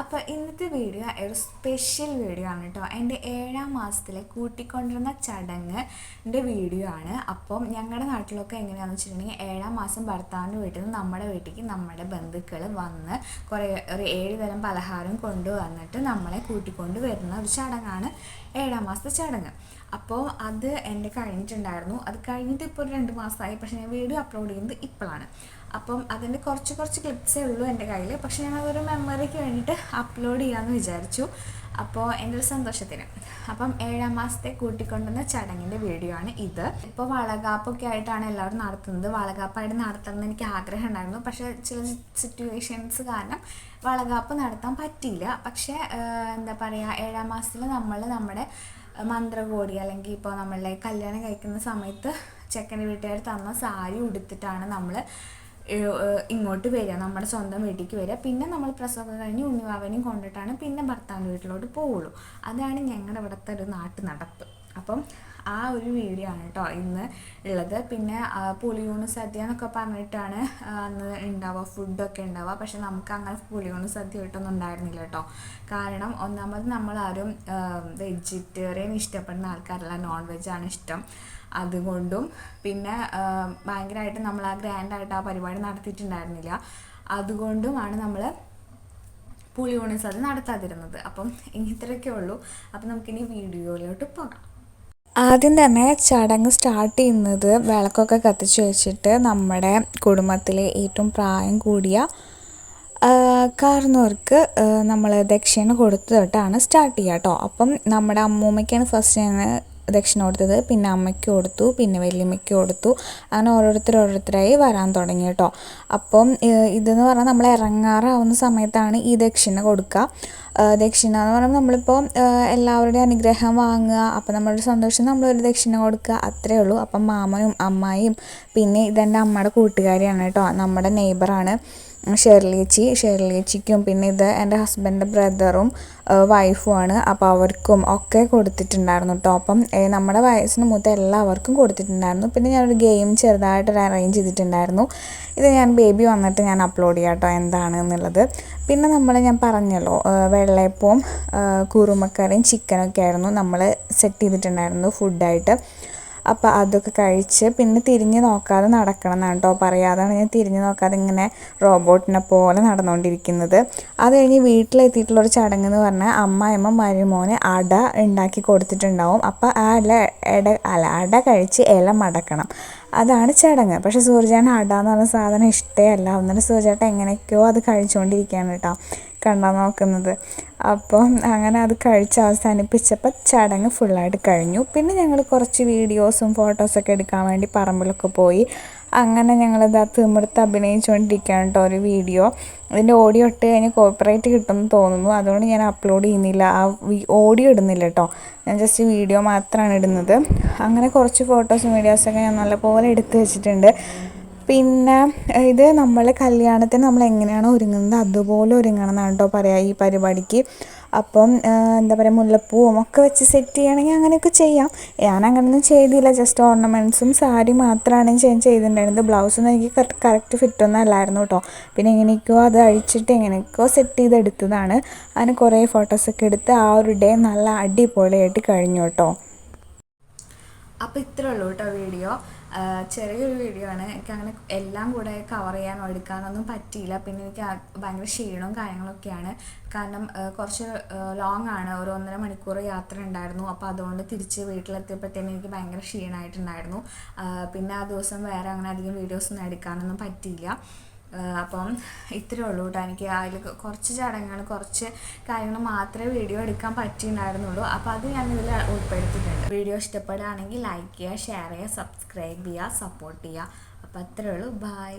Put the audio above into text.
അപ്പോൾ ഇന്നത്തെ വീഡിയോ ഒരു സ്പെഷ്യൽ വീഡിയോ ആണ് കേട്ടോ എന്റെ ഏഴാം മാസത്തിലെ കൂട്ടിക്കൊണ്ടിരുന്ന ചടങ്ങിന്റെ വീഡിയോ ആണ്. അപ്പം ഞങ്ങളുടെ നാട്ടിലൊക്കെ എങ്ങനെയാണെന്ന് വെച്ചിട്ടുണ്ടെങ്കിൽ ഏഴാം മാസം ഭർത്താവിന്റെ വീട്ടിൽ നിന്ന് നമ്മുടെ വീട്ടിലേക്ക് നമ്മുടെ ബന്ധുക്കൾ വന്ന് കുറേ ഒരു ഏഴ് തരം പലഹാരം കൊണ്ടുവന്നിട്ട് നമ്മളെ കൂട്ടിക്കൊണ്ട് വരുന്ന ഒരു ചടങ്ങാണ് ഏഴാം മാസത്തെ ചടങ്ങ്. അപ്പോൾ അത് എന്റെ കഴിഞ്ഞിട്ടുണ്ടായിരുന്നു. അത് കഴിഞ്ഞിട്ട് ഇപ്പോൾ ഒരു രണ്ട് മാസമായി. പക്ഷേ ഞാൻ വീഡിയോ അപ്ലോഡ് ചെയ്യുന്നത് ഇപ്പോഴാണ് അപ്പം അതിന്റെ കുറച്ച് കുറച്ച് ക്ലിപ്സേ ഉള്ളൂ എന്റെ കയ്യിൽ പക്ഷേ ഞാൻ അതൊരു മെമ്മറിക്ക് വേണ്ടിയിട്ട് അപ്ലോഡ് ചെയ്യാമെന്ന് വിചാരിച്ചു. അപ്പോൾ എന്റെ ഒരു സന്തോഷത്തിന്. അപ്പം ഏഴാം മാസത്തെ കൂട്ടിക്കൊണ്ടുവന്ന ചടങ്ങിന്റെ വീഡിയോ ആണ് ഇത്. ഇപ്പോൾ വളകാപ്പൊക്കെ ആയിട്ടാണ് എല്ലാവരും നടത്തുന്നത്. വളകാപ്പായിട്ട് നടത്തണം എന്ന് എനിക്ക് ആഗ്രഹം ഉണ്ടായിരുന്നു പക്ഷേ ചില സിറ്റുവേഷൻസ് കാരണം വളകാപ്പ് നടത്താൻ പറ്റിയില്ല. പക്ഷേ എന്താ പറയുക ഏഴാം മാസത്തിൽ നമ്മൾ നമ്മുടെ മന്ത്രകോടി അല്ലെങ്കിൽ ഇപ്പോൾ നമ്മളെ കല്യാണം കഴിക്കുന്ന സമയത്ത് ചെക്കന്റെ വീട്ടുകാർ തന്ന സാരി ഉടുത്തിട്ടാണ് നമ്മൾ ഇങ്ങോട്ട് വരിക നമ്മുടെ സ്വന്തം വീട്ടിലേക്ക് വരിക. പിന്നെ നമ്മൾ പ്രസവം കഴിഞ്ഞ് ഉണ്ണിവാവനെയും കൊണ്ടിട്ടാണ് പിന്നെ ഭർത്താവിന്റെ വീട്ടിലോട്ട് പോവുള്ളൂ. അതാണ് ഞങ്ങളുടെ ഇവിടുത്തെ ഒരു നാട്ടു നടപ്പ് അപ്പം ആ ഒരു വീഡിയോ ആണ് കേട്ടോ ഇന്ന് ഉള്ളത് പിന്നെ പുലിയൂണ് സദ്യ എന്നൊക്കെ പറഞ്ഞിട്ടാണ് അന്ന് ഉണ്ടാവുക ഫുഡൊക്കെ ഉണ്ടാവുക പക്ഷെ നമുക്ക് അങ്ങനെ പുലിയൂണ് സദ്യ കിട്ടൊന്നും ഉണ്ടായിരുന്നില്ല കേട്ടോ കാരണം ഒന്നാമത് നമ്മളാരും വെജിറ്റേറിയൻ ഇഷ്ടപ്പെടുന്ന ആൾക്കാരല്ല. നോൺ വെജാണ് ഇഷ്ടം. അതുകൊണ്ടും പിന്നെ ഭയങ്കരമായിട്ട് നമ്മൾ ആ ഗ്രാൻഡായിട്ട് ആ പരിപാടി നടത്തിയിട്ടുണ്ടായിരുന്നില്ല. അതുകൊണ്ടുമാണ് നമ്മൾ പുളിയൂണ് സദ്യ നടത്താതിരുന്നത്. അപ്പം ഇത്രയൊക്കെ ഉള്ളൂ. അപ്പം നമുക്കിനി വീഡിയോയിലോട്ട് പോകാം. ആദ്യം തന്നെ ചടങ്ങ് സ്റ്റാർട്ട് ചെയ്യുന്നത് വിളക്കൊക്കെ കത്തിച്ച് വെച്ചിട്ട് നമ്മുടെ കുടുംബത്തിലെ ഏറ്റവും പ്രായം കൂടിയ കാരണവർക്ക് നമ്മൾ ദക്ഷിണ കൊടുത്തു തൊട്ടാണ് സ്റ്റാർട്ട് ചെയ്യുക കേട്ടോ അപ്പം നമ്മുടെ അമ്മൂമ്മയ്ക്കാണ് ഫസ്റ്റ് ഞാൻ ദക്ഷിണ കൊടുത്തത് പിന്നെ അമ്മയ്ക്ക് കൊടുത്തു പിന്നെ വല്യമ്മയ്ക്ക് കൊടുത്തു. അങ്ങനെ ഓരോരുത്തർ ഓരോരുത്തരായി വരാൻ തുടങ്ങി കേട്ടോ. അപ്പം ഇതെന്ന് പറഞ്ഞാൽ നമ്മൾ ഇറങ്ങാറാവുന്ന സമയത്താണ് ഈ ദക്ഷിണ കൊടുക്കുക. ദക്ഷിണ എന്ന് പറയുമ്പോൾ നമ്മളിപ്പോൾ എല്ലാവരുടെയും അനുഗ്രഹം വാങ്ങുക അപ്പം നമ്മളുടെ സന്തോഷം നമ്മളൊരു ദക്ഷിണ കൊടുക്കുക അത്രേ ഉള്ളൂ. അപ്പം മാമനും അമ്മായിയും പിന്നെ ഇതെന്റെ അമ്മയുടെ കൂട്ടുകാരിയാണ് കേട്ടോ നമ്മുടെ നെയ്ബറാണ് ഷെർലി ചേച്ചി ഷെർലി ചേച്ചിക്കും പിന്നെ ഇത് എന്റെ ഹസ്ബൻഡിന്റെ ബ്രദറും വൈഫുമാണ് അപ്പോൾ അവർക്കും ഒക്കെ കൊടുത്തിട്ടുണ്ടായിരുന്നു കേട്ടോ അപ്പം നമ്മുടെ വയസ്സിന് മൂത്ത എല്ലാവർക്കും കൊടുത്തിട്ടുണ്ടായിരുന്നു. പിന്നെ ഞാനൊരു ഗെയിം ചെറുതായിട്ട് അറേഞ്ച് ചെയ്തിട്ടുണ്ടായിരുന്നു. ഇത് ഞാൻ ബേബി വന്നിട്ട് ഞാൻ അപ്ലോഡ് ചെയ്യാം കേട്ടോ എന്താണ് എന്നുള്ളത്. പിന്നെ നമ്മൾ ഞാൻ പറഞ്ഞല്ലോ വെള്ളയപ്പവും കുറുമക്കറിയും ചിക്കനൊക്കെ ആയിരുന്നു നമ്മൾ സെറ്റ് ചെയ്തിട്ടുണ്ടായിരുന്നു ഫുഡായിട്ട് അപ്പോൾ അതൊക്കെ കഴിച്ച് പിന്നെ തിരിഞ്ഞ് നോക്കാതെ നടക്കണം എന്നാണ് കേട്ടോ പറയാതാണ് ഞാൻ തിരിഞ്ഞ് നോക്കാതെ ഇങ്ങനെ റോബോട്ടിനെ പോലെ നടന്നുകൊണ്ടിരിക്കുന്നത് അത് കഴിഞ്ഞ് വീട്ടിലെത്തിയിട്ടുള്ളൊരു ചടങ്ങ് എന്ന് പറഞ്ഞാൽ അമ്മായിമ്മ മരുമോന് അട ഉണ്ടാക്കി കൊടുത്തിട്ടുണ്ടാവും. അപ്പോൾ ആ ഇല ഇട അല്ല അട കഴിച്ച് ഇല മടക്കണം. അതാണ് ചടങ്ങ്. പക്ഷേ സൂര്യചേട്ടൻ അട എന്ന് പറഞ്ഞ സാധനം ഇഷ്ടമല്ല എന്നിട്ട് സൂര്യചേട്ടൻ എങ്ങനെയൊക്കെയോ അത് കഴിച്ചുകൊണ്ടിരിക്കുകയാണ് കേട്ടോ കണ്ടാൽ നോക്കുന്നത്. അപ്പം അങ്ങനെ അത് കഴിച്ച് അവസാനിപ്പിച്ചപ്പോൾ ചടങ്ങ് ഫുള്ളായിട്ട് കഴിഞ്ഞു. പിന്നെ ഞങ്ങൾ കുറച്ച് വീഡിയോസും ഫോട്ടോസൊക്കെ എടുക്കാൻ വേണ്ടി പറമ്പിലൊക്കെ പോയി. അങ്ങനെ ഞങ്ങളിത് ആ തിമിർത്ത് അഭിനയിച്ചുകൊണ്ടിരിക്കുകയാണ് കേട്ടോ ഒരു വീഡിയോ. ഇതിന്റെ ഓഡിയോ ഇട്ട് കഴിഞ്ഞാൽ കോപ്പറേറ്റ് കിട്ടുമെന്ന് തോന്നുന്നു. അതുകൊണ്ട് ഞാൻ അപ്ലോഡ് ചെയ്യുന്നില്ല. ആ ഓഡിയോ ഇടുന്നില്ല കേട്ടോ ഞാൻ ജസ്റ്റ് വീഡിയോ മാത്രമാണ് ഇടുന്നത്. അങ്ങനെ കുറച്ച് ഫോട്ടോസും വീഡിയോസൊക്കെ ഞാൻ നല്ലപോലെ എടുത്ത് വെച്ചിട്ടുണ്ട്. പിന്നെ ഇത് നമ്മൾ കല്യാണത്തിന് നമ്മൾ എങ്ങനെയാണോ ഒരുങ്ങുന്നത്? അതുപോലെ ഒരുങ്ങണം എന്നാണ് കേട്ടോ പറയുക ഈ പരിപാടിക്ക്. അപ്പം എന്താ പറയുക മുല്ലപ്പൂവും ഒക്കെ വെച്ച് സെറ്റ് ചെയ്യണമെങ്കിൽ അങ്ങനെയൊക്കെ ചെയ്യാം. ഞാൻ അങ്ങനെയൊന്നും ചെയ്തില്ല. ജസ്റ്റ് ഓർണമെന്റ്സും സാരി മാത്രമാണ് ഞാൻ ചെയ്തിട്ടുണ്ടായിരുന്നത്. ബ്ലൗസൊന്നും എനിക്ക് കറക്റ്റ് ഫിറ്റൊന്നും അല്ലായിരുന്നു കേട്ടോ പിന്നെ എങ്ങനെയൊക്കെയോ അത് അഴിച്ചിട്ട് എങ്ങനെയൊക്കെയോ സെറ്റ് ചെയ്തെടുത്തതാണ്. അതിന് കുറേ ഫോട്ടോസൊക്കെ എടുത്ത് ആ ഒരു ഡേ നല്ല അടിപൊളിയായിട്ട് കഴിഞ്ഞു കേട്ടോ അപ്പോൾ ഇത്രേ ഉള്ളൂ കേട്ടോ വീഡിയോ. ചെറിയൊരു വീഡിയോ ആണ്. എനിക്ക് അങ്ങനെ എല്ലാം കൂടെ കവർ ചെയ്യാനോ എടുക്കാനൊന്നും പറ്റിയില്ല. പിന്നെ എനിക്ക് ഭയങ്കര ക്ഷീണവും കാര്യങ്ങളൊക്കെയാണ്. കാരണം കുറച്ച് ലോങ് ആണ്. ഒരു ഒന്നര മണിക്കൂർ യാത്ര ഉണ്ടായിരുന്നു. അപ്പോൾ അതുകൊണ്ട് തിരിച്ച് വീട്ടിലെത്തിയപ്പോഴത്തേനും എനിക്ക് ഭയങ്കര ക്ഷീണമായിട്ടുണ്ടായിരുന്നു. പിന്നെ ആ ദിവസം വേറെ അങ്ങനെ അധികം വീഡിയോസൊന്നും എടുക്കാനൊന്നും പറ്റിയില്ല. അപ്പം ഇത്രയേ ഉള്ളൂ കേട്ടോ. എനിക്ക് അതിൽ കുറച്ച് ചടങ്ങുകൾ കുറച്ച് കാര്യങ്ങൾ മാത്രമേ വീഡിയോ എടുക്കാൻ പറ്റിയിട്ടുണ്ടായിരുന്നുള്ളൂ. അപ്പോൾ അത് ഞാൻ ഇതിൽ ഉൾപ്പെടുത്തിയിട്ടുണ്ട്. വീഡിയോ ഇഷ്ടപ്പെടുകയാണെങ്കിൽ ലൈക്ക് ചെയ്യുക ഷെയർ ചെയ്യുക സബ്സ്ക്രൈബ് ചെയ്യുക സപ്പോർട്ട് ചെയ്യുക. അപ്പോൾ അത്രയേ ഉള്ളൂ. ബൈ